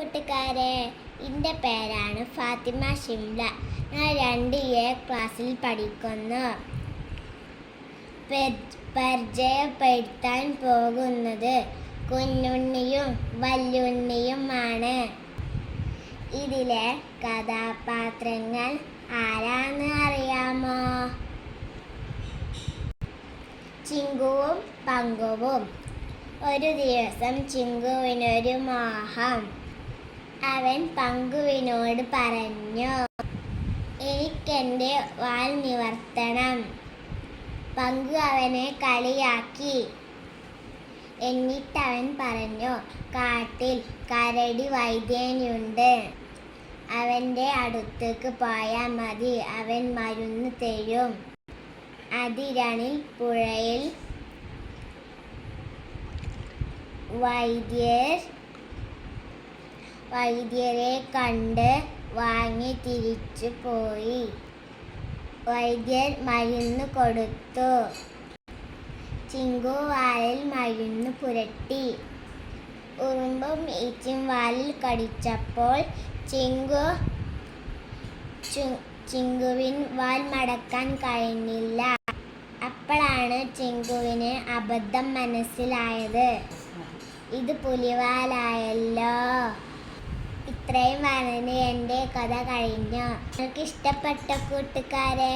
കൂട്ടുകാരെ എന്റെ പേരാണ് ഫാത്തിമ ഷിംല. ഞാൻ രണ്ട് എ ക്ലാസ്സിൽ പഠിക്കുന്നു. പരിചയപ്പെടുത്താൻ പോകുന്നത് കുഞ്ഞുണ്ണിയും വല്ലുണ്ണിയുമാണ് ഇതിലെ കഥാപാത്രങ്ങൾ ആരാന്ന് അറിയാമോ? ചിങ്കുവും പങ്കുവും. ഒരു ദിവസം ചിങ്കുവിനൊരു മോഹം. അവൻ പങ്കുവിനോട് പറഞ്ഞു എനിക്കെന്റെ വാൽ നിവർത്തണം. പങ്കു അവനെ കളിയാക്കി. എന്നിട്ടവൻ പറഞ്ഞു കാട്ടിൽ കരടി വൈദ്യനുണ്ട്. അവന്റെ അടുത്തേക്ക് പോയാൽ മതി. അവൻ മരുന്ന് തരും. അതിരണിൽ പുഴയിൽ വൈദ്യർ വൈദ്യരെ കണ്ട് വാങ്ങി തിരിച്ചു പോയി. വൈദ്യർ മരുന്ന് കൊടുത്തു. ചിങ്കു വാലിൽ മരുന്ന് പുരട്ടി. ഉറുമ്പും ഈച്ചും വാലിൽ കടിച്ചപ്പോൾ ചിങ്കു ചിങ്കുവിൻ വാൽ മടക്കാൻ കഴിഞ്ഞില്ല. അപ്പോഴാണ് ചിങ്കുവിന് അബദ്ധം മനസ്സിലായത്. ഇത് പുലിവാലായല്ലോ. ഇത്രയും പറഞ്ഞ് എന്റെ കഥ കഴിഞ്ഞു. നിങ്ങൾക്ക് ഇഷ്ടപ്പെട്ട കൂട്ടുകാരെ